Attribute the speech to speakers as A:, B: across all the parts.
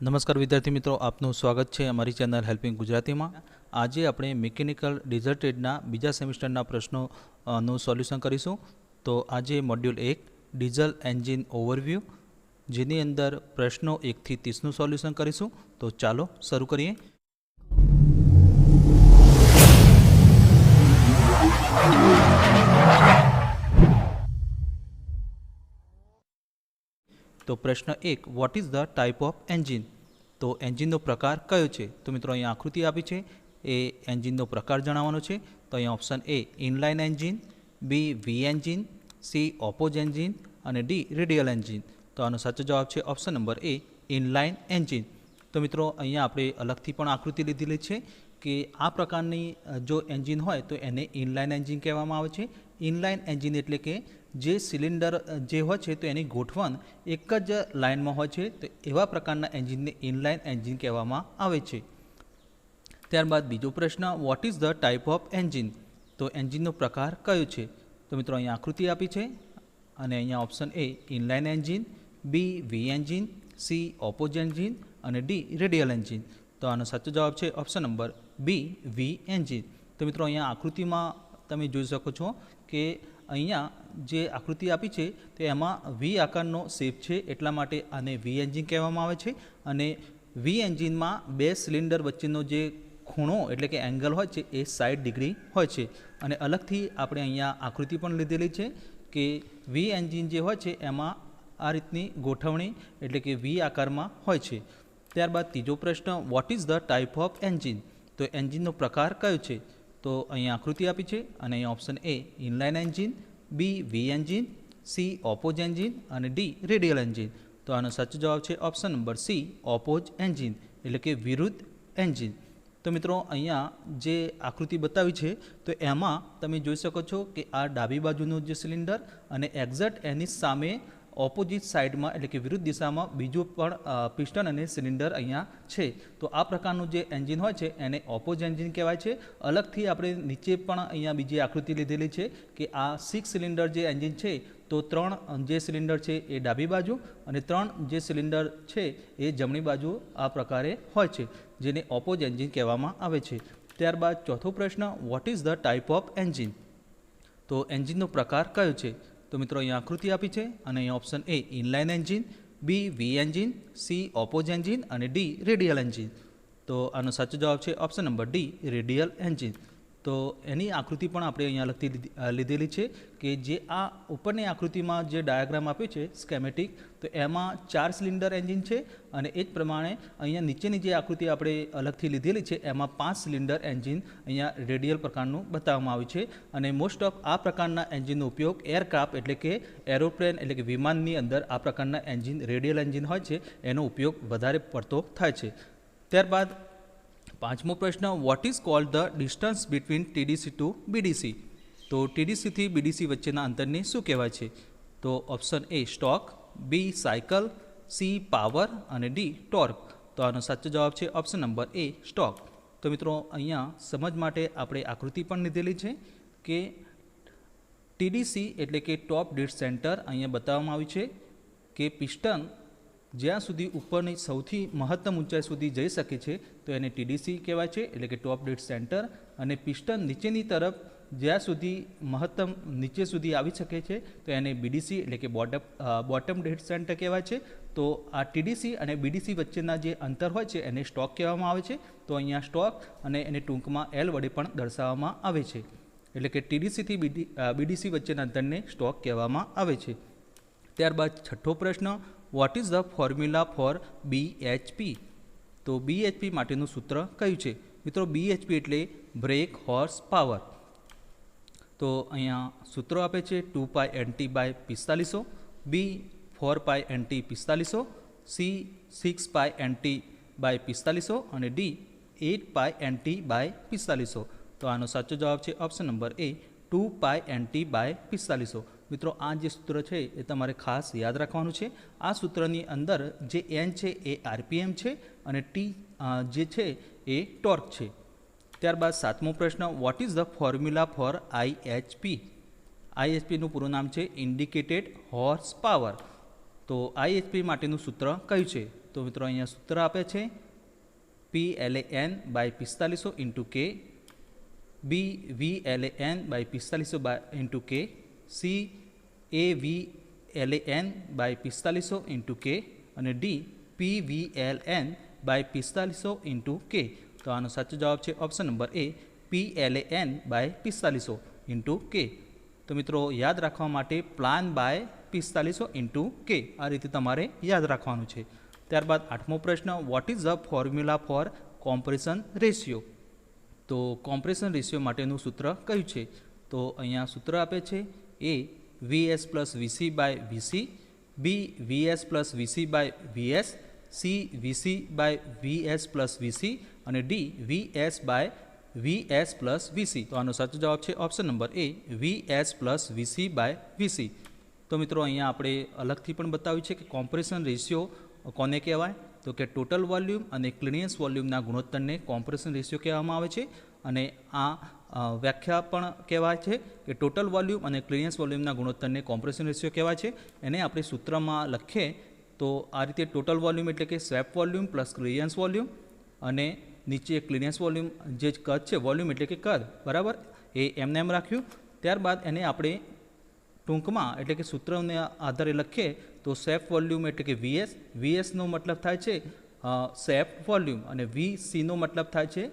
A: નમસ્કાર વિદ્યાર્થી મિત્રો, આપનું સ્વાગત છે અમારી ચેનલ હેલ્પિંગ ગુજરાતીમાં. આજે આપણે મિકેનિકલ ડિઝર્ટેડના બીજા સેમિસ્ટરના પ્રશ્નોનું સોલ્યુશન કરીશું. તો આજે મોડ્યુલ એક, ડીઝલ એન્જિન ઓવરવ્યૂ, જેની અંદર પ્રશ્નો એકથી ત્રીસનું સોલ્યુશન કરીશું. તો ચાલો શરૂ કરીએ. તો પ્રશ્ન એક what is the type of engine તો એન્જિનનો પ્રકાર કયો છે? તો મિત્રો અહીંયા આકૃતિ આપી છે. એ એન્જિનનો પ્રકાર જણાવવાનો છે. તો અહીંયા option A inline engine B V engine C oppose engine અને ડી રેડિયલ એન્જિન તો આનો સાચો જવાબ છે option number A inline engine તો મિત્રો અહીંયા આપણે અલગથી પણ આકૃતિ લીધેલી છે. કે આ પ્રકારની જો એન્જિન હોય તો એને ઇનલાઇન એન્જિન કહેવામાં આવે છે. ઇનલાઇન એન્જિન એટલે કે જે સિલિન્ડર જે હોય છે તો એની ગોઠવણ એક જ લાઇનમાં હોય છે. તો એવા પ્રકારના એન્જિનને ઇનલાઇન એન્જિન કહેવામાં આવે છે. ત્યારબાદ બીજો પ્રશ્ન what is the type of engine તો એન્જિનનો પ્રકાર કયો છે? તો મિત્રો અહીંયા આકૃતિ આપી છે અને અહીંયા option A inline engine, B V engine, C oppose engine અને ડી રેડિયલ એન્જિન. તો આનો સાચો જવાબ છે option number B V engine તો મિત્રો અહીંયા આકૃતિમાં તમે જોઈ શકો છો કે અહીંયા જે આકૃતિ આપી છે તો એમાં વી આકારનો શેપ છે એટલા માટે આને વી એન્જિન કહેવામાં આવે છે અને વી એન્જિનમાં બે સિલિન્ડર વચ્ચેનો જે ખૂણો એટલે કે એંગલ હોય છે એ સાઠ ડિગ્રી હોય છે. અને અલગથી આપણે અહીંયા આકૃતિ પણ લીધેલી છે કે વી એન્જિન જે હોય છે એમાં આ રીતની ગોઠવણી એટલે કે વી આકારમાં હોય છે. ત્યારબાદ ત્રીજો પ્રશ્ન what is the type of engine તો એન્જિનનો પ્રકાર કયો છે? તો અહીં આકૃતિ આપી છે અને અહીં option A inline engine B V engine C oppose engine અને ડી રેડિયલ એન્જિન તો આનો સાચો જવાબ છે option number C oppose engine એટલે કે વિરુદ્ધ એન્જિન તો મિત્રો, અહીંયા જે આકૃતિ બતાવી છે, તો એમાં તમે જોઈ શકો છો કે આ ડાબી બાજુનું જે સિલિન્ડર અને એક્ઝેક્ટ એની સામે ઓપોઝિટ સાઈડમાં એટલે કે વિરુદ્ધ દિશામાં બીજું પણ પિસ્ટન અને સિલિન્ડર અહીંયા છે. તો આ પ્રકારનું જે એન્જિન હોય છે, એને ઓપોઝ એન્જિન કહેવાય છે. અલગથી આપણે નીચે પણ અહીંયા બીજી આકૃતિ લીધેલી છે કે આ સિક્સ સિલિન્ડર જે એન્જિન છે, તો ત્રણ જે સિલિન્ડર છે એ ડાબી બાજુ અને ત્રણ જે સિલિન્ડર છે એ જમણી બાજુ આ પ્રકારે હોય છે, જેને ઓપોઝ એન્જિન કહેવામાં આવે છે. ત્યારબાદ ચોથો પ્રશ્ન what is the type of engine તો એન્જિનનો પ્રકાર કયો છે? તો મિત્રો અહીંયા આકૃતિ આપી છે અને અહીંયા option A inline engine B V engine C oppose engine અને ડી રેડિયલ એન્જિન તો આનો સાચો જવાબ છે option number D radial engine તો એની આકૃતિ પણ આપણે અહીંયા લખતી લીધી- લીધેલી છે કે જે આ ઉપરની આકૃતિમાં જે ડાયાગ્રામ આપ્યો છે સ્કેમેટિક તો એમાં ચાર સિલિન્ડર એન્જિન છે અને એ જ પ્રમાણે અહીંયા નીચેની જે આકૃતિ આપણે અલગથી લીધેલી છે, એમાં પાંચ સિલિન્ડર એન્જિન અહીંયા રેડિયલ પ્રકારનું બતાવવામાં આવ્યું છે અને મોસ્ટ ઓફ આ પ્રકારના એન્જિનનો ઉપયોગ એરક્રાફ્ટ એટલે કે એરોપ્લેન એટલે કે વિમાનની અંદર આ પ્રકારના એન્જિન, રેડિયલ એન્જિન હોય છે, એનો ઉપયોગ વધારે પડતો થાય છે. ત્યારબાદ પાંચમો પ્રશ્ન what is called the distance between TDC to BDC તો ટીડીસીથી બીડીસી વચ્ચેના અંતરને શું કહેવાય છે? તો option A stroke B cycle C power અને ડી ટોર્ક તો આનો સાચો જવાબ છે ઓપ્શન નંબર એ સ્ટોક તો મિત્રો, અહીંયા સમજ માટે આપણે આકૃતિ પણ લીધેલી છે કે ટીડીસી એટલે કે ટોપ ડેડ સેન્ટર અહીંયા બતાવવામાં આવ્યું છે કે પિસ્ટન જ્યાં સુધી ઉપરની સૌથી મહત્તમ ઊંચાઈ સુધી જઈ શકે છે, તો એને ટીડીસી કહેવાય છે, એટલે કે ટોપ ડેડ સેન્ટર અને પિસ્ટન નીચેની તરફ જ્યાં સુધી મહત્તમ નીચે સુધી આવી શકે છે, તો એને બીડીસી એટલે કે બોટમ બોટમ ડેડ સેન્ટર કહેવાય છે. તો આ ટીડીસી અને બીડીસી વચ્ચેના જે અંતર હોય છે, એને સ્ટોક કહેવામાં આવે છે. તો અહીંયા સ્ટોક અને એને ટૂંકમાં એલ વડે પણ દર્શાવવામાં આવે છે. એટલે કે ટીડીસીથી બીડી બીડીસી વચ્ચેના અંતરને સ્ટોક કહેવામાં આવે છે. ત્યારબાદ છઠ્ઠો પ્રશ્ન what is the formula for BHP તો બીએચપી માટેનું સૂત્ર કયું છે? મિત્રો બીએચપી એટલે બ્રેક હોર્સ પાવર. તો અહીંયા સૂત્રો આપે છે ટુ પાય એન્ટી બાય પિસ્તાલીસો, B four pi anti પિસ્તાલીસો, C six pi NT by પિસ્તાલીસો અને D eight pi NT by પિસ્તાલીસો. તો આનો સાચો જવાબ છે option number A two pi NT by પિસ્તાલીસો. મિત્રો, આ જે સૂત્ર છે એ તમારે ખાસ યાદ રાખવાનું છે. આ સૂત્રની અંદર જે એન છે એ આરપીએમ છે અને ટી જે છે એ ટોર્ક છે. ત્યારબાદ સાતમો પ્રશ્ન what is the formula for IHP આઈએચપીનું પૂરું નામ છે ઇન્ડિકેટેડ હોર્સ પાવર તો આઈએચપી માટેનું સૂત્ર કયું છે? તો મિત્રો, અહીંયા સૂત્ર આપે છે P L N by પિસ્તાલીસો into K B V L N by પિસ્તાલીસો by into K C A V L A N by પિસ્તાલીસો into K અને D P V L N by પિસ્તાલીસો into K તો આનો સાચો જવાબ છે option number A P L A N by પિસ્તાલીસો into K તો મિત્રો, યાદ રાખવા માટે પ્લાન બાય પિસ્તાલીસો ઇન્ટુ કે આ રીતે તમારે યાદ રાખવાનું છે. ત્યારબાદ આઠમો પ્રશ્ન what is a formula for compression ratio તો કોમ્પ્રેશન રેશિયો માટેનું સૂત્ર કયું છે? તો અહીંયા સૂત્ર આપે છે A VS plus VC by VC B VS plus VC by VS C VC by VS plus VC અને D VS by VS plus VC તો આનો સાચો જવાબ છે option number A VS plus VC by VC તો મિત્રો, અહીંયા આપણે અલગથી પણ બતાવ્યું છે કે કોમ્પ્રેશન રેશિયો કોને કહેવાય? તો કે ટોટલ વોલ્યુમ અને ક્લિનિયન્સ વોલ્યુમના ગુણોત્તરને કોમ્પ્રેશન રેશિયો કહેવામાં આવે છે. અને આ વ્યાખ્યા પણ કહેવાય છે કે ટોટલ વોલ્યુમ અને ક્લિયરન્સ વોલ્યુમના ગુણોત્તરને કોમ્પ્રેશન રેશિયો કહેવાય છે. એને આપણે સૂત્રમાં લખીએ તો આ રીતે ટોટલ વોલ્યુમ એટલે કે swept volume plus clearance volume અને નીચે ક્લિયરન્સ વોલ્યુમ જે કદ છે વોલ્યુમ એટલે કે કદ, બરાબર? એ એમને એમ રાખ્યું. ત્યારબાદ એને આપણે ટૂંકમાં એટલે કે સૂત્રને આધારે લખીએ તો સેફ વોલ્યુમ એટલે કે વીએસ વીએસનો મતલબ થાય છે સેફ વોલ્યુમ અને વી સીનો મતલબ થાય છે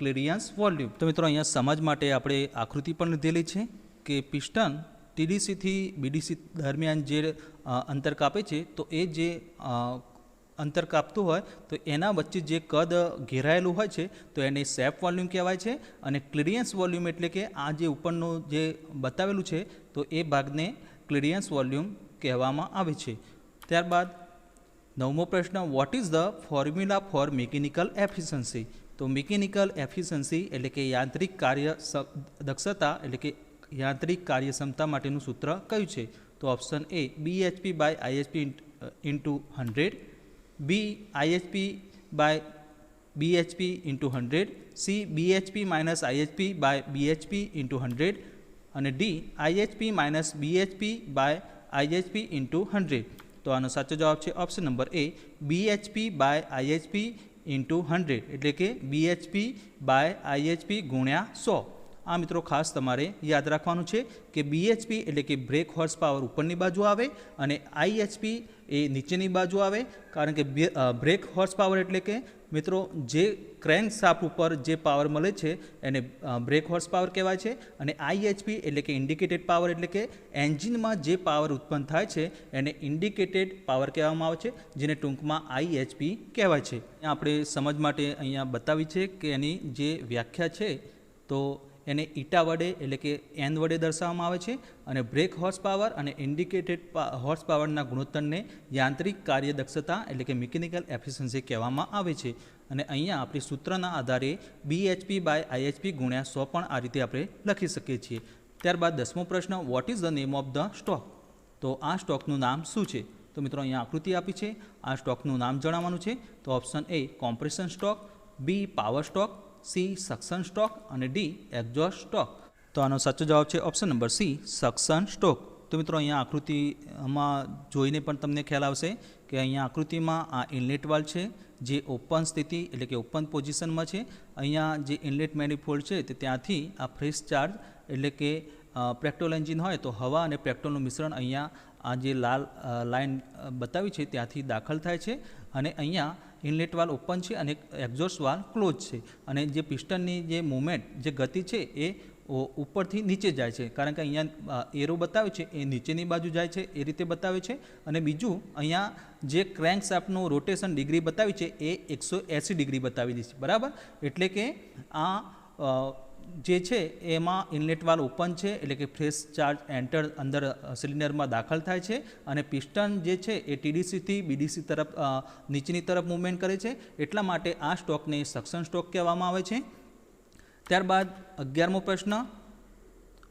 A: ક્લિરિયન્સ વોલ્યુમ તો મિત્રો, અહીંયા સમજ માટે આપણે આકૃતિ પણ લીધેલી છે કે પિસ્ટન ટીડીસીથી બીડીસી દરમિયાન જે અંતર કાપે છે, તો એ જે અંતર કાપતું હોય, તો એના વચ્ચે જે કદ ઘેરાયેલું હોય છે, તો એને સેફ વોલ્યુમ કહેવાય છે અને ક્લિરિયન્સ વોલ્યુમ એટલે કે આ જે ઉપરનું જે બતાવેલું છે, તો એ ભાગને ક્લિરિયન્સ વોલ્યુમ કહેવામાં આવે છે. ત્યારબાદ નવમો પ્રશ્ન what is the formula for mechanical efficiency તો મિકેનિકલ એફિશન્સી એટલે કે યાંત્રિક કાર્ય દક્ષતા એટલે કે યાંત્રિક કાર્યક્ષમતા માટેનું સૂત્ર કયું છે તો option A BHP by IHP into hundred B IHP by BHP into hundred C BHP minus IHP by BHP into hundred અને D IHP minus BHP by IHP into hundred તો આનો સાચો જવાબ છે option number A BHP by IHP into hundred એટલે કે BHP by આઈએચપી ગુણ્યા સો. આ મિત્રો ખાસ તમારે યાદ રાખવાનું છે કે બીએચપી એટલે કે બ્રેક હોર્સ પાવર ઉપરની બાજુ આવે અને આઈએચપી એ નીચેની બાજુ આવે. કારણ કે બ્રેક હોર્સ પાવર એટલે કે મિત્રો જે ક્રેન્ક સાપ ઉપર જે પાવર મળે છે એને બ્રેક હોર્સ પાવર કહેવાય છે. અને આઈએચપી એટલે કે ઇન્ડિકેટેડ પાવર એટલે કે એન્જિનમાં જે પાવર ઉત્પન્ન થાય છે એને ઇન્ડિકેટેડ પાવર કહેવામાં આવે છે, જેને ટૂંકમાં આઈએચપી કહેવાય છે. આપણે સમજ માટે અહીંયા બતાવી છે કે એની જે વ્યાખ્યા છે, તો એને ઈટા વડે એટલે કે એન વડે દર્શાવવામાં આવે છે અને બ્રેક હોર્સ પાવર અને ઇન્ડિકેટેડ હોર્સ પાવરના ગુણોત્તરને યાંત્રિક કાર્યદક્ષતા એટલે કે મિકેનિકલ એફિશિયન્સી કહેવામાં આવે છે. અને અહીંયા આપણે સૂત્રના આધારે બીએચપી બાય આઈએચપી ગુણ્યા સો પણ આ રીતે આપણે લખી શકીએ છીએ. ત્યારબાદ દસમો પ્રશ્ન what is the name of the stroke તો આ સ્ટોકનું નામ શું છે? તો મિત્રો અહીંયા આકૃતિ આપી છે. આ સ્ટોકનું નામ જણાવવાનું છે. તો option A compression stroke B power stroke C suction stroke અને ડી એક્ઝોસ્ટ સ્ટોક તો આનો સાચો જવાબ છે option number C suction stroke તો મિત્રો અહીંયા આકૃતિમાં જોઈને પણ તમને ખ્યાલ આવશે કે અહીંયા આકૃતિમાં આ ઇનલેટ વાલ છે, જે ઓપન સ્થિતિ એટલે કે ઓપન પોઝિશનમાં છે. અહીંયા જે ઇનલેટ મેનિફોલ્ડ છે તે ત્યાંથી આ ફ્રેશ ચાર્જ એટલે કે પેટ્રોલ એન્જિન હોય તો હવા અને પેટ્રોલનું મિશ્રણ અહીંયા આ જે લાલ લાઇન બતાવી છે ત્યાંથી દાખલ થાય છે. અને અહીંયા ઇનલેટ વાલ ઓપન છે અને એક્ઝોસ્ટ વાલ ક્લોઝ છે. અને જે પિસ્ટનની જે મુમેન્ટ જે ગતિ છે એ ઉપરથી નીચે જાય છે. કારણ કે અહીંયા એરો બતાવે છે, એ નીચેની બાજુ જાય છે, એ રીતે બતાવે છે. અને બીજું, અહીંયા જે ક્રેન્ક શાફ્ટનું રોટેશન ડિગ્રી બતાવી છે, એ એકસો એંસી ડિગ્રી બતાવી દીધી છે. બરાબર? એટલે કે આ જે છે, એમાં ઇનલેટ વાલ ઓપન છે, એટલે કે ફ્રેશ ચાર્જ એન્ટર અંદર સિલિન્ડરમાં દાખલ થાય છે અને પિસ્ટન જે છે, એ ટીડીસીથી બીડીસી તરફ નીચેની તરફ મૂવમેન્ટ કરે છે. એટલા માટે આ સ્ટોકને સક્શન સ્ટોક કહેવામાં આવે છે. ત્યારબાદ અગિયારમો પ્રશ્ન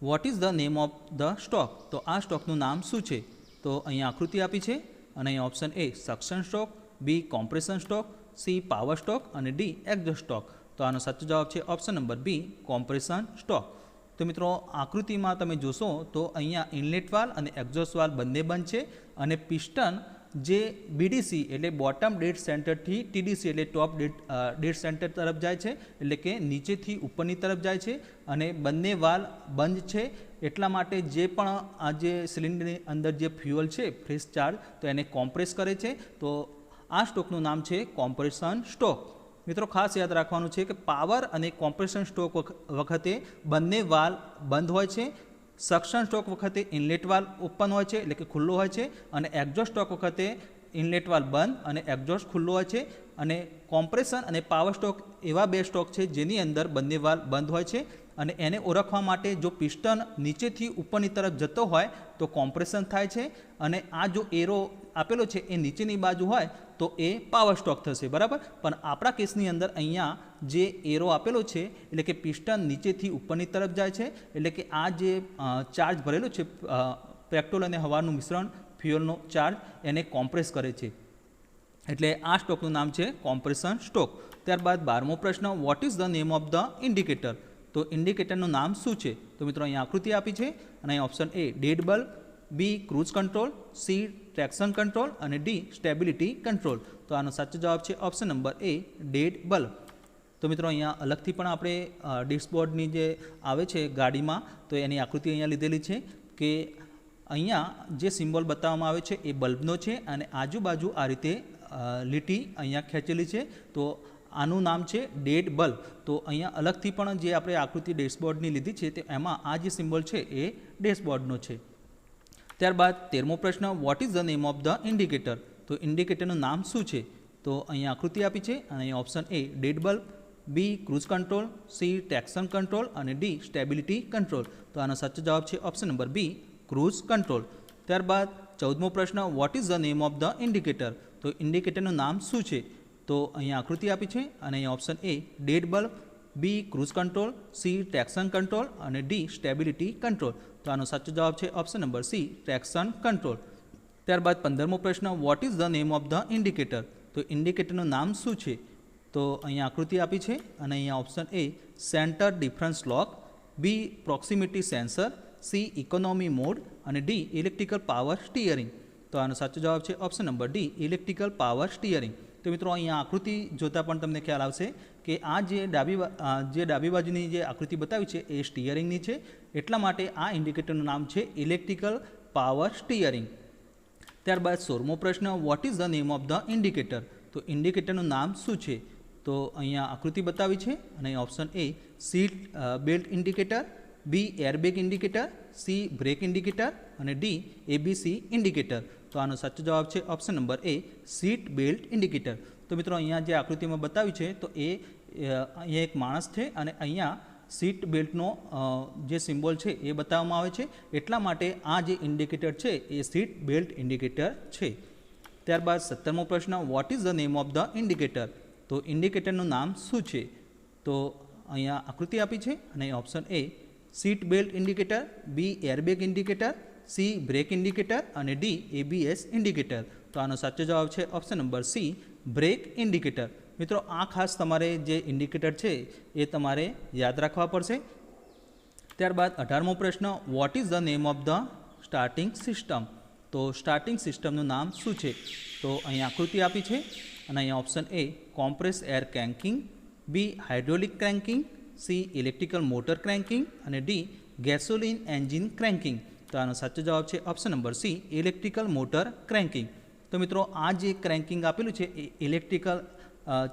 A: what is the name of the stroke તો આ સ્ટોકનું નામ શું છે? તો અહીંયા આકૃતિ આપી છે અને અહીં option A suction stroke B compression stroke C power stroke અને ડી એક્ઝોસ્ટ સ્ટોક તો આનો સાચો જવાબ છે option number B compression stroke તો મિત્રો, આકૃતિમાં તમે જોશો તો અહીંયા ઇનલેટ વાલ અને એક્ઝોસ્ટ વાલ બંને બંધ છે અને પિસ્ટન જે બીડીસી એટલે બોટમ ડેડ સેન્ટરથી ટીડીસી એટલે ટોપ ડેડ ડેડ સેન્ટર તરફ જાય છે, એટલે કે નીચેથી ઉપરની તરફ જાય છે અને બંને વાલ બંધ છે. એટલા માટે જે પણ આ જે સિલિન્ડરની અંદર જે ફ્યુઅલ છે ફ્રેશ ચાર્જ તો એને કોમ્પ્રેસ કરે છે. તો આ સ્ટોકનું નામ છે કોમ્પ્રેશન સ્ટોક મિત્રો, ખાસ યાદ રાખવાનું છે કે પાવર અને કોમ્પ્રેશન સ્ટોક વખતે બંને વાલ બંધ હોય છે, સક્શન સ્ટોક વખતે ઇનલેટ વાલ ઓપન હોય છે, એટલે કે ખુલ્લો હોય છે, અને એક્ઝોસ્ટ સ્ટોક વખતે ઇનલેટ વાલ બંધ અને એક્ઝોસ્ટ ખુલ્લો હોય છે, અને કોમ્પ્રેશન અને પાવર સ્ટોક એવા બે સ્ટોક છે જેની અંદર બંને વાલ બંધ હોય છે. અને એને ઓળખવા માટે જો પિસ્ટન નીચેથી ઉપરની તરફ જતો હોય, તો કોમ્પ્રેશન થાય છે અને આ જો એરો આપેલો છે એ નીચેની બાજુ હોય, તો એ પાવર સ્ટોક થશે, બરાબર? પણ આપણા કેસની અંદર અહીંયા જે એરો આપેલો છે, એટલે કે પિસ્ટન નીચેથી ઉપરની તરફ જાય છે, એટલે કે આ જે ચાર્જ ભરેલો છે પેટ્રોલ અને હવાનું મિશ્રણ, ફ્યુઅલનો ચાર્જ, એને કોમ્પ્રેસ કરે છે. એટલે આ સ્ટોકનું નામ છે કોમ્પ્રેશન સ્ટોક. ત્યારબાદ બારમો પ્રશ્ન what is the name of the indicator તો ઇન્ડિકેટરનું નામ શું છે? તો મિત્રો અહીંયા આકૃતિ આપી છે અને અહીં option A dead bulb B cruise control C traction control અને ડી સ્ટેબિલિટી કંટ્રોલ તો આનો સાચો જવાબ છે option number A dead bulb તો મિત્રો અહીંયા અલગથી પણ આપણે ડિશબોર્ડની જે આવે છે ગાડીમાં, તો એની આકૃતિ અહીંયા લીધેલી છે કે અહીંયા જે સિમ્બોલ બતાવવામાં આવે છે એ બલ્બનો છે અને આજુબાજુ આ રીતે લીટી અહીંયા ખેંચેલી છે. તો આનું નામ છે ડેટ બલ્બ. તો અહીંયા અલગથી પણ જે આપણે આકૃતિ ડેશબોર્ડની લીધી છે તે એમાં આ જે સિમ્બોલ છે એ ડેશબોર્ડનો છે. ત્યારબાદ તેરમો પ્રશ્ન what is the name of the indicator તો ઇન્ડિકેટરનું નામ શું છે? તો અહીંયા આકૃતિ આપી છે અને અહીંયા option A dead bulb, B cruise control, C traction control અને ડી સ્ટેબિલિટી કંટ્રોલ. તો આનો સાચો જવાબ છે option number B cruise control. ત્યારબાદ ચૌદમો પ્રશ્ન what is the name of the indicator તો ઇન્ડિકેટરનું નામ શું છે? તો અહીંયા આકૃતિ આપી છે અને અહીંયા option A dead bulb B cruise control C traction control અને ડી સ્ટેબિલિટી કંટ્રોલ તો આનો સાચો જવાબ છે option number C traction control ત્યારબાદ પંદરમો પ્રશ્ન what is the name of the indicator તો ઇન્ડિકેટરનું નામ શું છે? તો અહીંયા આકૃતિ આપી છે અને અહીંયા option A centre difference lock B proximity sensor C economy mode અને ડી ઇલેક્ટ્રિકલ પાવર સ્ટીયરિંગ તો આનો સાચો જવાબ છે option number D electrical power steering તો મિત્રો અહીંયા આકૃતિ જોતાં પણ તમને ખ્યાલ આવશે કે આ જે ડાબી જે ડાબી બાજુની જે આકૃતિ બતાવી છે એ સ્ટીયરિંગની છે. એટલા માટે આ ઇન્ડિકેટરનું નામ છે ઇલેક્ટ્રિકલ પાવર સ્ટીયરિંગ. ત્યારબાદ સોળમો પ્રશ્ન what is the name of the indicator તો ઇન્ડિકેટરનું નામ શું છે? તો અહીંયા આકૃતિ બતાવી છે અને option A seat belt indicator B airbag indicator C brake indicator અને ડી એબીસી ઇન્ડિકેટર તો આનો સાચો જવાબ છે option number A seat belt indicator તો મિત્રો, અહીંયા જે આકૃતિમાં બતાવી છે, તો એ અહીંયા એક માણસ છે અને અહીંયા સીટ બેલ્ટનો જે સિમ્બોલ છે એ બતાવવામાં આવે છે. એટલા માટે આ જે ઇન્ડિકેટર છે એ સીટ બેલ્ટ ઇન્ડિકેટર છે. ત્યારબાદ સત્તરમો પ્રશ્ન what is the name of the indicator તો ઇન્ડિકેટરનું નામ શું છે? તો અહીંયા આકૃતિ આપી છે અને option A seat belt indicator B airbag indicator C brake indicator અને ડી એબીએસ ઇન્ડિકેટર તો આનો સાચો જવાબ છે option number C brake indicator મિત્રો, આ ખાસ તમારે જે ઇન્ડિકેટર છે એ તમારે યાદ રાખવા પડશે. ત્યારબાદ અઢારમો પ્રશ્ન what is the name of the starting system તો સ્ટાર્ટિંગ સિસ્ટમનું નામ શું છે? તો અહીં આકૃતિ આપી છે અને અહીંયા option A compress air cranking B hydraulic cranking C electrical motor cranking અને ડી ગેસોલિન એન્જિન ક્રેન્કિંગ તો આનો સાચો જવાબ છે option number C electrical motor cranking તો મિત્રો, આ જે ક્રેન્કિંગ આપેલું છે, એ ઇલેક્ટ્રિકલ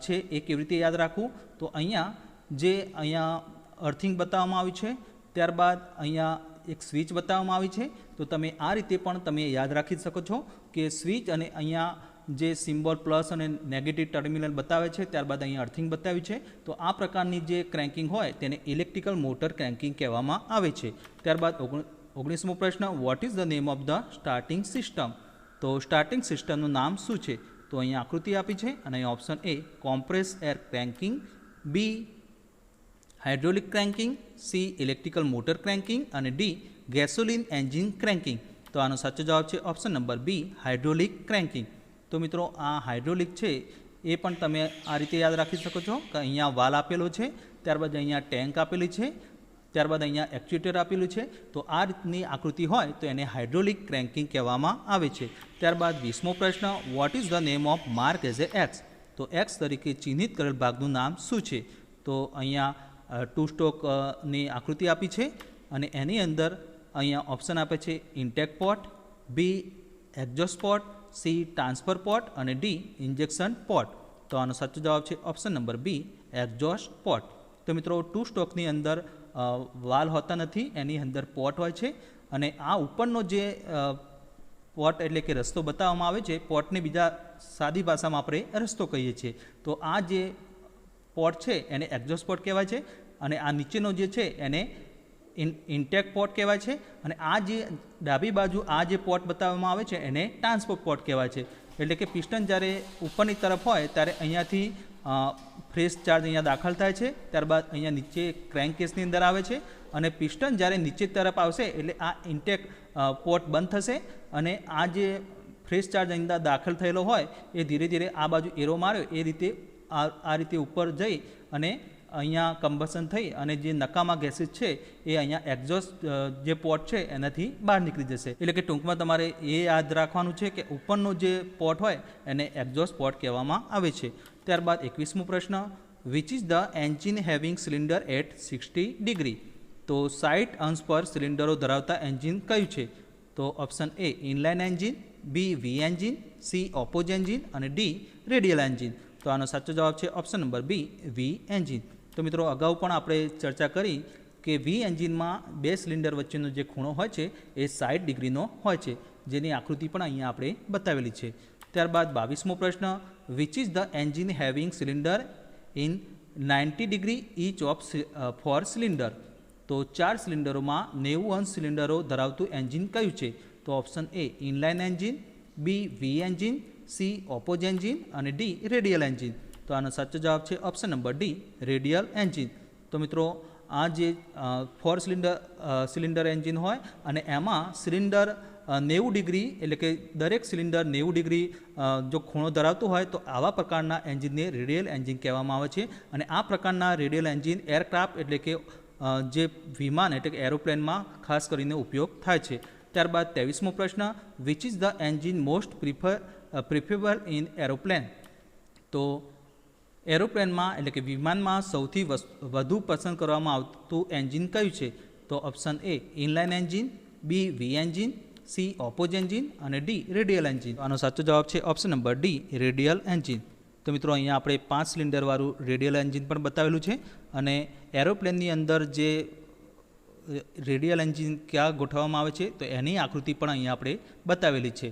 A: છે એ કેવી રીતે યાદ રાખવું? તો અહીંયા જે અહીંયા અર્થિંગ બતાવવામાં આવ્યું છે, ત્યારબાદ અહીંયા એક સ્વિચ બતાવવામાં આવી છે. તો તમે આ રીતે પણ તમે યાદ રાખી શકો છો કે સ્વિચ અને અહીંયા જે સિમ્બોલ પ્લસ અને નેગેટિવ ટર્મિનલ બતાવે છે, ત્યારબાદ અહીંયા અર્થિંગ બતાવી છે. તો આ પ્રકારની જે ક્રેન્કિંગ હોય, તેને ઇલેક્ટ્રિકલ મોટર ક્રેન્કિંગ કહેવામાં આવે છે. ત્યારબાદ ઓગણ ઓગણીસમો પ્રશ્ન what is the name of the starting system તો સ્ટાર્ટિંગ સિસ્ટમનું નામ શું છે? તો અહીંયા આકૃતિ આપી છે અને અહીં option A compress air cranking B hydraulic cranking C electrical motor cranking અને ડી ગેસોલિન એન્જિન ક્રેન્કિંગ તો આનો સાચો જવાબ છે option number B hydraulic cranking તો મિત્રો, આ હાઇડ્રોલિક છે એ પણ તમે આ રીતે યાદ રાખી શકો છો કે અહીંયા વાલ આપેલો છે, ત્યારબાદ અહીંયા ટેન્ક આપેલી છે ત્યારબાદ અહીંયા એક્ચ્યુએટર આપેલું છે. તો આ રીતની આકૃતિ હોય તો એને હાઇડ્રોલિક ક્રેન્કિંગ કહેવામાં આવે છે. ત્યારબાદ વીસમો પ્રશ્ન what is the name of mark as A X તો એક્સ તરીકે ચિહ્નિત કરેલ ભાગનું નામ શું છે? તો અહીંયા ટુ સ્ટોકની આકૃતિ આપી છે અને એની અંદર અહીંયા ઓપ્શન આપે છે intake port B exhaust port C transfer port અને ડી ઇન્જેક્શન પોટ તો આનો સાચો જવાબ છે option number B exhaust port તો મિત્રો ટુ સ્ટોકની અંદર વાલ હોતા નથી, એની અંદર પોટ હોય છે અને આ ઉપરનો જે પોટ એટલે કે રસ્તો બતાવવામાં આવે છે, પોટને બીજા સાદી ભાષામાં આપણે રસ્તો કહીએ છીએ. તો આ જે પોટ છે, એને એક્ઝોસ્ટ પોટ કહેવાય છે અને આ નીચેનો જે છે, એને ઇન્ટેક પોટ કહેવાય છે અને આ જે ડાબી બાજુ આ જે પોટ બતાવવામાં આવે છે, એને ટ્રાન્સપોર્ટ પોટ કહેવાય છે. એટલે કે પિસ્ટન જ્યારે ઉપરની તરફ હોય, ત્યારે અહીંયાથી ફ્રેશ ચાર્જ અહીંયા દાખલ થાય છે, ત્યારબાદ અહીંયા નીચે ક્રેન્ક કેસની અંદર આવે છે અને પિસ્ટન જ્યારે નીચે તરફ આવશે એટલે આ ઇન્ટેક પોટ બંધ થશે અને આ જે ફ્રેશ ચાર્જ અંદર દાખલ થયેલો હોય, એ ધીરે ધીરે આ બાજુ એરો માર્યો, એ રીતે આ રીતે ઉપર જઈ અને અહીંયા કમ્બસન થઈ અને જે નકામા ગેસીસ છે, એ અહીંયા એક્ઝોસ્ટ જે પોટ છે, એનાથી બહાર નીકળી જશે. એટલે કે ટૂંકમાં તમારે એ યાદ રાખવાનું છે કે ઉપરનો જે પોટ હોય, એને એક્ઝોસ્ટ પોટ કહેવામાં આવે છે. ત્યારબાદ એકવીસમો પ્રશ્ન which is the engine having cylinder at sixty degree તો સાઠ અંશ પર સિલિન્ડરો ધરાવતા એન્જિન કયું છે? તો option A inline engine B V engine C oppose engine અને ડી રેડિયલ એન્જિન તો આનો સાચો જવાબ છે option number B V engine તો મિત્રો, અગાઉ પણ આપણે ચર્ચા કરી કે વી એન્જિનમાં બે સિલિન્ડર વચ્ચેનો જે ખૂણો હોય છે, એ સાઠ ડિગ્રીનો હોય છે, જેની આકૃતિ પણ અહીંયા આપણે બતાવેલી છે. ત્યારબાદ બાવીસમો પ્રશ્ન which the the engine having cylinder in ninety degree each of four cylinder તો ચાર સિલિન્ડરોમાં નેવું અંશ સિલિન્ડરો ધરાવતું એન્જિન કયું છે? તો option A inline engine B V engine C oppose engine અને ડી રેડિયલ એન્જિન તો આનો સાચો જવાબ છે option number D radial engine તો મિત્રો, આ જે ફોર સિલિન્ડર સિલિન્ડર એન્જિન હોય અને એમાં સિલિન્ડર નેવું ડિગ્રી એટલે કે દરેક સિલિન્ડર નેવું ડિગ્રી જો ખૂણો ધરાવતું હોય તો આવા પ્રકારના એન્જિનને રેડિયલ એન્જિન કહેવામાં આવે છે. અને આ પ્રકારના રેડિયલ એન્જિન એરક્રાફ્ટ એટલે કે જે વિમાન એટલે કે એરોપ્લેનમાં ખાસ કરીને ઉપયોગ થાય છે. ત્યારબાદ ત્રેવીસમો પ્રશ્ન which is the engine most prefer preferable in aeroplane તો એરોપ્લેનમાં એટલે કે વિમાનમાં સૌથી વધુ પસંદ કરવામાં આવતું એન્જિન કયું છે? તો option A inline engine B V engine C oppose engine અને ડી રેડિયલ એન્જિન આનો સાચો જવાબ છે option number D radial engine તો મિત્રો, અહીંયા આપણે પાંચ સિલિન્ડરવાળું રેડિયલ એન્જિન પણ બતાવેલું છે અને એરોપ્લેનની અંદર જે રેડિયલ એન્જિન ક્યાં ગોઠવવામાં આવે છે, તો એની આકૃતિ પણ અહીંયા આપણે બતાવેલી છે.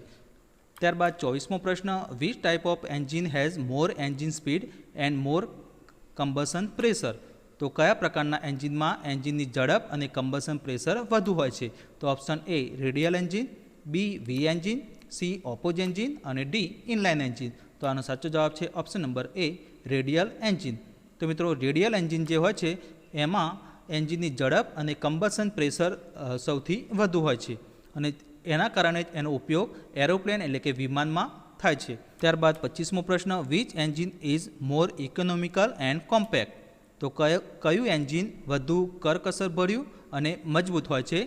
A: ત્યારબાદ ચોવીસમો પ્રશ્ન which type of engine has more engine speed and more combustion pressure તો કયા પ્રકારના એન્જિનમાં એન્જિનની ઝડપ અને કમ્બશન પ્રેશર વધુ હોય છે? તો option A radial engine, B V engine, C oppose engine અને ડી ઇનલાઇન એન્જિન. તો આનો સાચો જવાબ છે option number A radial engine. તો મિત્રો, રેડિયલ એન્જિન જે હોય છે, એમાં એન્જિનની ઝડપ અને કમ્બશન પ્રેશર સૌથી વધુ હોય છે. અને એના કારણે જ એનો ઉપયોગ એરોપ્લેન એટલે કે વિમાનમાં થાય છે. ત્યારબાદ પચીસમો પ્રશ્ન which engine is more economical and compact તો કયો એન્જિન વધુ કરકસર ભર્યું અને મજબૂત હોય છે?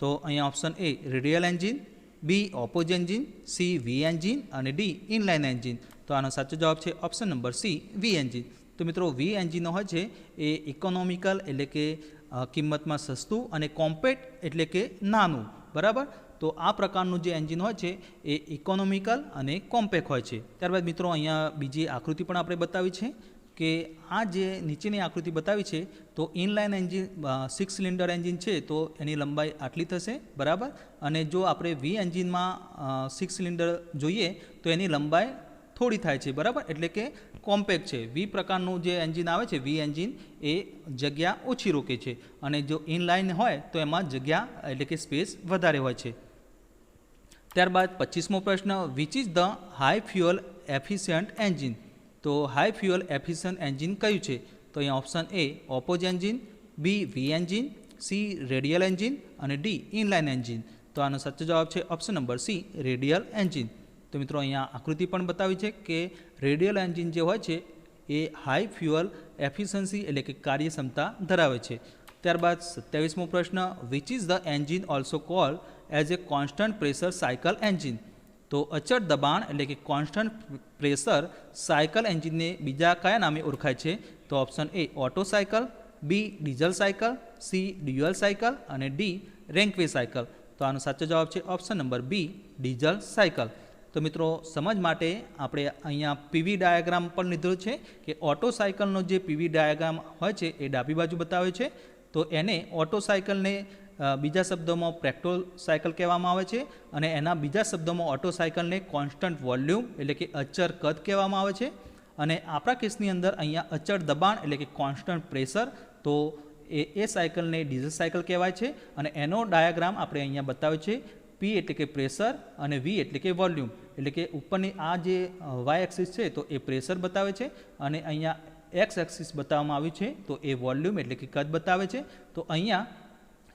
A: તો અહીંયા option A radial engine, B oppose engine, C V engine અને ડી ઇનલાઇન એન્જિન. તો આનો સાચો જવાબ છે option number C V engine. તો મિત્રો, વી એન્જિનો હોય છે એ ઇકોનોમિકલ એટલે કે કિંમતમાં સસ્તું અને કોમ્પેક્ટ એટલે કે નાનું. બરાબર? તો આ પ્રકારનું જે એન્જિન હોય છે એ ઇકોનોમિકલ અને કોમ્પેક્ટ હોય છે. ત્યારબાદ મિત્રો, અહીંયા બીજી આકૃતિ પણ આપણે બતાવી છે. કે આ જે નીચેની આકૃતિ બતાવી છે, તો inline engine six cylinder engine છે, તો એની લંબાઈ આટલી થશે, બરાબર? અને જો આપણે વી એન્જિનમાં સિક્સ સિલિન્ડર જોઈએ, તો એની લંબાઈ થોડી થાય છે, બરાબર? એટલે કે કોમ્પેક્ટ છે. વી પ્રકારનું જે એન્જિન આવે છે વી એન્જિન એ જગ્યા ઓછી રોકે છે. અને જો ઇનલાઇન હોય, તો એમાં જગ્યા, એટલે કે સ્પેસ વધારે હોય છે. ત્યારબાદ પચીસમો પ્રશ્ન which is the high fuel efficient engine તો હાઈ ફ્યુઅલ એફિશિયન્ટ એન્જિન કયું છે? તો અહીંયા option A oppose engine B V engine C radial engine અને ડી ઇનલાઇન એન્જિન તો આનો સાચો જવાબ છે option number C radial engine તો મિત્રો અહીંયા આકૃતિ પણ બતાવી છે કે રેડિયલ એન્જિન જે હોય છે, એ હાઈ ફ્યુઅલ એફિશિયન્સી એટલે કે કાર્યક્ષમતા ધરાવે છે. ત્યારબાદ સત્યાવીસમો પ્રશ્ન which is the engine also call as a constant pressure cycle engine તો અચળ દબાણ એટલે કે કોન્સ્ટન્ટ પ્રેશર સાયકલ એન્જિનને બીજા કયા નામે ઓળખાય છે? તો option A Otto cycle B diesel cycle C dual cycle અને ડી રેન્કવે સાયકલ તો આનો સાચો જવાબ છે option number B diesel cycle તો મિત્રો, સમજ માટે આપણે અહીંયા પીવી ડાયાગ્રામ પણ લીધો છે કે ઓટો સાયકલનો જે પીવી ડાયાગ્રામ હોય છે એ ડાબી બાજુ બતાવે છે. તો એને ઓટો સાયકલને બીજા શબ્દોમાં પ્રેક્ટોલ સાયકલ કહેવામાં આવે છે અને એના બીજા શબ્દોમાં ઓટો સાયકલને કોન્સ્ટન્ટ વોલ્યુમ એટલે કે અચર કદ કહેવામાં આવે છે. અને આપણા કેસની અંદર અહીંયા અચળ દબાણ એટલે કે કોન્સ્ટન્ટ પ્રેશર તો એ એ સાયકલને ડીઝલ સાયકલ કહેવાય છે અને એનો ડાયાગ્રામ આપણે અહીંયા બતાવ્યો છે. પી એટલે કે પ્રેશર અને વી એટલે કે વોલ્યુમ. એટલે કે ઉપરની આ જે વાય એક્સિસ છે તો એ પ્રેશર બતાવે છે અને અહીંયા એક્સ એક્સિસ બતાવવામાં આવ્યું છે તો એ વોલ્યુમ એટલે કે કદ બતાવે છે. તો અહીંયા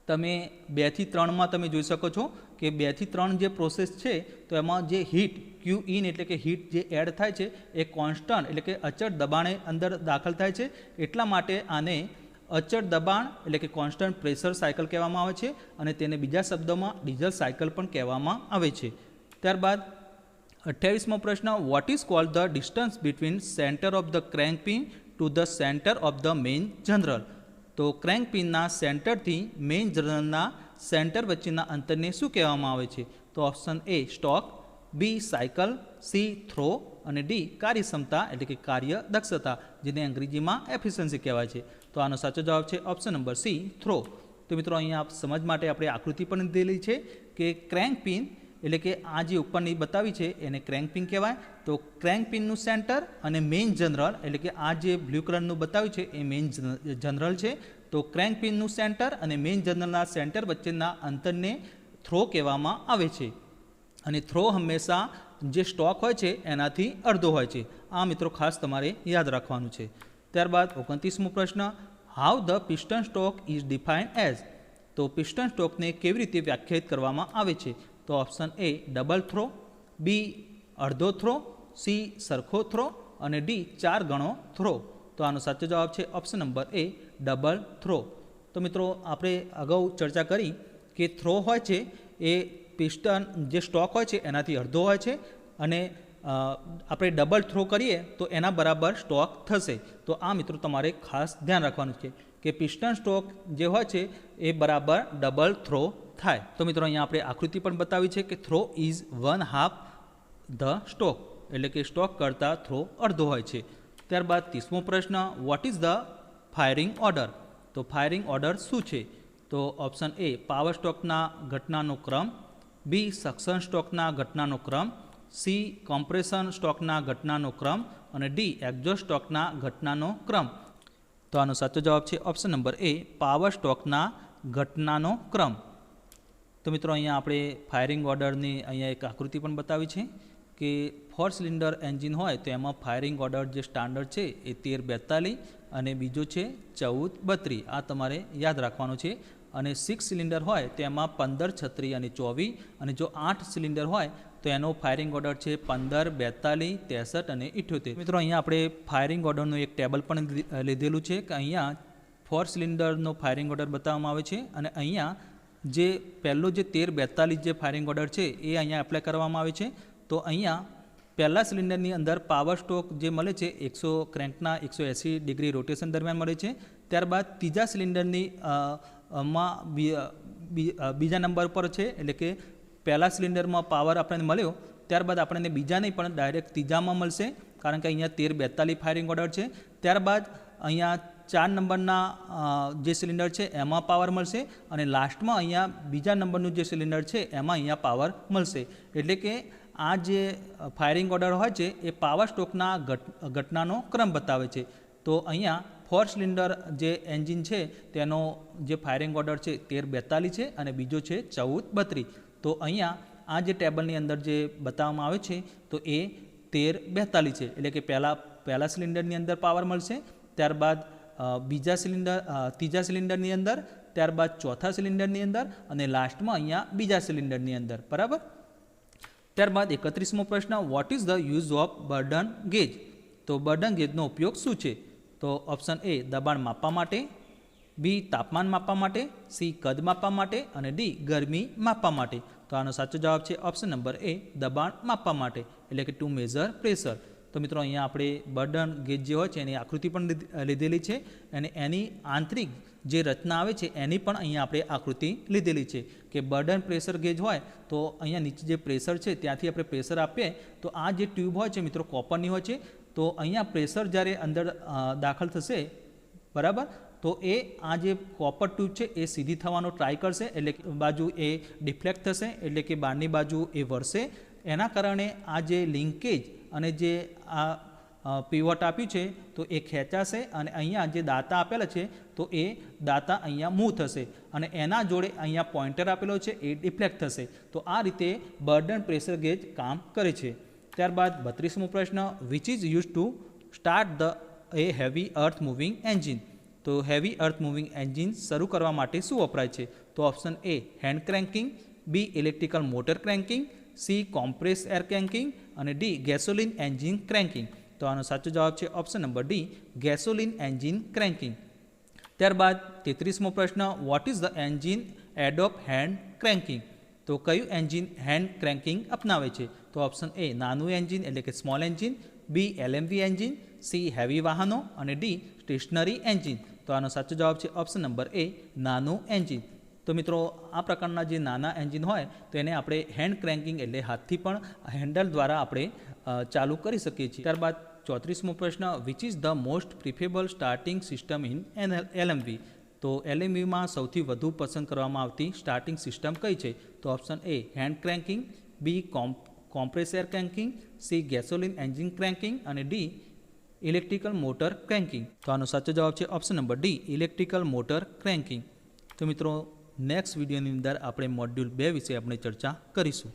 A: તમે બેથી ત્રણમાં તમે જોઈ શકો છો કે બેથી ત્રણ જે પ્રોસેસ છે, તો એમાં જે હીટ ક્યુ ઇન એટલે કે હીટ જે એડ થાય છે, એ કોન્સ્ટન્ટ એટલે કે અચળ દબાણે અંદર દાખલ થાય છે. એટલા માટે આને અચળ દબાણ એટલે કે કોન્સ્ટન્ટ પ્રેશર સાયકલ કહેવામાં આવે છે અને તેને બીજા શબ્દોમાં ડીઝલ સાયકલ પણ કહેવામાં આવે છે. ત્યારબાદ અઠ્યાવીસમો પ્રશ્ન what is called the distance between centre of the crank pin to the centre of the main journal તો ક્રેન્ક પિનના સેન્ટરથી મેઇન જનરલના સેન્ટર વચ્ચેના અંતરને શું કહેવામાં આવે છે? તો option A stroke, B cycle, C throw અને ડી કાર્યક્ષમતા એટલે કે કાર્ય દક્ષતા જેને અંગ્રેજીમાં એફિશિયન્સી કહેવાય છે. તો આનો સાચો જવાબ છે ઓપ્શન નંબર સી, થ્રો. તો મિત્રો અહીંયા આપ સમજ માટે આપણે આકૃતિ પણ દીધેલી છે કે ક્રેન્ક પિન એટલે કે આ જે ઉપરની બતાવી છે એને ક્રેન્ક પિન કહેવાય. તો ક્રેન્ક પિનનું સેન્ટર અને મેઇન જનરલ, એટલે કે આ જે બ્લુ કલરનું બતાવ્યું છે, એ મેઇન જનરલ છે. તો ક્રેન્ક પિનનું સેન્ટર અને મેઇન જનરલના સેન્ટર વચ્ચેના અંતરને થ્રો કહેવામાં આવે છે. અને થ્રો હંમેશા જે સ્ટોક હોય છે, એનાથી અડધો હોય છે. આ મિત્રો ખાસ તમારે યાદ રાખવાનું છે. ત્યારબાદ ઓગણત્રીસમો પ્રશ્ન how the piston stroke is defined as તો પિસ્ટન સ્ટોકને કેવી રીતે વ્યાખ્યાયિત કરવામાં આવે છે? તો option A double throw B, અડધો થ્રો સી સરખો થ્રો અને ડી ચાર ગણો થ્રો તો આનો સાચો જવાબ છે option number A double throw તો મિત્રો, આપણે અગાઉ ચર્ચા કરી કે થ્રો હોય છે એ પિસ્ટન જે સ્ટોક હોય છે એનાથી અડધો હોય છે અને આપણે ડબલ થ્રો કરીએ તો એના બરાબર સ્ટોક થશે. તો આ મિત્રો તમારે ખાસ ધ્યાન રાખવાનું છે કે પિસ્ટન સ્ટોક જે હોય છે એ બરાબર ડબલ થ્રો થાય. તો મિત્રો, અહીંયા આપણે આકૃતિ પણ બતાવી છે કે throw is one half the stroke એટલે કે સ્ટોક કરતાં થ્રો અડધો હોય છે. ત્યારબાદ ત્રીસમો પ્રશ્ન what is the firing order તો ફાયરિંગ ઓર્ડર શું છે? તો ઓપ્શન એ પાવર સ્ટોકના ઘટનાનો ક્રમ. બી સક્શન સ્ટોકના ઘટનાનો ક્રમ. સી કોમ્પ્રેશન સ્ટોકના ઘટનાનો ક્રમ. અને ડી એક્ઝોસ્ટ સ્ટોકના ઘટનાનો ક્રમ. તો આનો સાચો જવાબ છે ઓપ્શન નંબર એ પાવર સ્ટોકના ઘટનાનો ક્રમ. તો મિત્રો, અહીંયા આપણે ફાયરિંગ ઓર્ડરની અહીંયા એક આકૃતિ પણ બતાવી છે કે ફોર સિલિન્ડર એન્જિન હોય તો એમાં ફાયરિંગ ઓર્ડર જે સ્ટાન્ડર્ડ છે એ તેર બેતાલીસ અને બીજો છે ચૌદ બત્રીસ. આ તમારે યાદ રાખવાનું છે. અને સિક્સ સિલિન્ડર હોય તો એમાં પંદર, છત્રીસ અને ચોવીસ. અને જો આઠ સિલિન્ડર હોય તો એનો ફાયરિંગ ઓર્ડર છે પંદર, બેતાલીસ, ત્રેસઠ અને ઇઠ્યોતેર. મિત્રો, અહીંયા આપણે ફાયરિંગ ઓર્ડરનું એક ટેબલ પણ લીધેલું છે કે અહીંયા ફોર સિલિન્ડરનો ફાયરિંગ ઓર્ડર બતાવવામાં આવે છે. અને અહીંયા જે પહેલો જે તેર, બેતાલીસ જે ફાયરિંગ ઓર્ડર છે એ અહીંયા એપ્લાય કરવામાં આવે છે. તો અહીંયા પહેલા સિલિન્ડરની અંદર પાવર સ્ટોક જે મળે છે, એકસો ક્રેન્કના એકસો એંસી ડિગ્રી રોટેશન દરમિયાન મળે છે. ત્યારબાદ ત્રીજા સિલિન્ડરની માં બીજા નંબર પર છે, એટલે કે પહેલા સિલિન્ડરમાં પાવર આપણને મળ્યો, ત્યારબાદ આપણને બીજા નહીં પણ ડાયરેક્ટ ત્રીજામાં મળશે, કારણ કે અહીંયા તેર બેતાલીસ ફાયરિંગ ઓર્ડર છે. ત્યારબાદ અહીંયા ચાર નંબરના જે સિલિન્ડર છે, એમાં પાવર મળશે અને લાસ્ટમાં અહીંયા બીજા નંબરનું જે સિલિન્ડર છે, એમાં અહીંયા પાવર મળશે. એટલે કે આ જે ફાયરિંગ ઓર્ડર હોય છે, એ પાવર સ્ટોકના ઘટ ઘટનાનો ક્રમ બતાવે છે. તો અહીંયા ફોર સિલિન્ડર જે એન્જિન છે, તેનો જે ફાયરિંગ ઓર્ડર છે, તેર બેતાલીસ છે અને બીજો છે ચૌદ બત્રીસ. તો અહીંયા આ જે ટેબલની અંદર જે બતાવવામાં આવે છે, તો એ તેર બેતાલીસ છે. એટલે કે પહેલાં, પહેલા સિલિન્ડરની અંદર પાવર મળશે, ત્યારબાદ બીજા સિલિન્ડર ત્રીજા સિલિન્ડરની અંદર, ત્યારબાદ ચોથા સિલિન્ડરની અંદર અને લાસ્ટમાં અહીંયા બીજા સિલિન્ડરની અંદર. બરાબર? ત્યારબાદ એકત્રીસમો પ્રશ્ન what is the use of Bourdon gauge તો બર્ડન ગેજનો ઉપયોગ શું છે? તો ઓપ્શન એ દબાણ માપવા માટે બી તાપમાન માપવા માટે સી કદ માપવા માટે અને ડી ગરમી માપવા માટે. તો આનો સાચો જવાબ છે ઓપ્શન નંબર એ દબાણ માપવા માટે, એટલે કે ટુ મેઝર પ્રેશર તો મિત્રો, અહીંયા આપણે બર્ડન ગેજ જે હોય છે, એની આકૃતિ પણ લીધેલી છે અને એની આંતરિક જે રચના આવે છે, એની પણ અહીંયા આપણે આકૃતિ લીધેલી છે કે બર્ડન પ્રેશર ગેજ હોય તો અહીંયા નીચે જે પ્રેશર છે, ત્યાંથી આપણે પ્રેશર આપીએ તો આ જે ટ્યુબ હોય છે મિત્રો, કોપરની હોય છે, તો અહીંયા પ્રેશર જ્યારે અંદર દાખલ થશે, બરાબર? તો એ આ જે કોપર ટ્યુબ છે, એ સીધી થવાનો ટ્રાય કરશે, એટલે બાજુ એ ડિફ્લેક્ટ થશે, એટલે કે બહારની બાજુ એ વળશે. એના કારણે આ જે લિંકેજ અને જે આ પીવટ આપ્યું છે, તો એ ખેંચાશે અને અહીંયા જે દાતા આપેલા છે, તો એ દાતા અહીંયા મૂવ થશે અને એના જોડે અહીંયા પોઇન્ટર આપેલો છે, એ ડિફ્લેક્ટ થશે. તો આ રીતે બર્ડન પ્રેશર ગેજ કામ કરે છે. ત્યારબાદ બત્રીસમો પ્રશ્ન which is use to start the a heavy earth moving engine તો હેવી અર્થ મૂવિંગ એન્જિન શરૂ કરવા માટે શું વપરાય છે? તો option A hand cranking B electrical motor cranking C compress air cranking અને ડી ગેસોલિન એન્જિન ક્રેન્કિંગ તો આનો સાચો જવાબ છે option number D gasoline engine cranking ત્યારબાદ તેત્રીસમો પ્રશ્ન what is the engine adopt hand cranking તો કયું એન્જિન હેન્ડ ક્રેન્કિંગ અપનાવે છે? તો ઓપ્શન એ નાનું એન્જિન એટલે કે small engine B LMV engine C heavy વાહનો અને ડી સ્ટેશનરી એન્જિન તો આનો સાચો જવાબ છે ઓપ્શન નંબર એ નાનું એન્જિન તો મિત્રો, આ પ્રકારના જે નાના એન્જિન હોય, તો એને આપણે હેન્ડ ક્રેન્કિંગ એટલે હાથથી પણ હેન્ડલ દ્વારા આપણે ચાલુ કરી શકીએ છીએ. ત્યારબાદ ચોત્રીસમો પ્રશ્ન which is the most preferable starting system in LMV તો એલએમવીમાં સૌથી વધુ પસંદ કરવામાં આવતી સ્ટાર્ટિંગ સિસ્ટમ કઈ છે? તો option A hand cranking B comp, compressor cranking C gasoline engine cranking અને ડી ઇલેક્ટ્રિકલ મોટર ક્રેન્કિંગ તો આનો સાચો જવાબ છે option number D electrical motor cranking તો મિત્રો નેક્સ્ટ વિડીયોની અંદર આપણે મોડ્યુલ બે વિશે આપણે ચર્ચા કરીશું.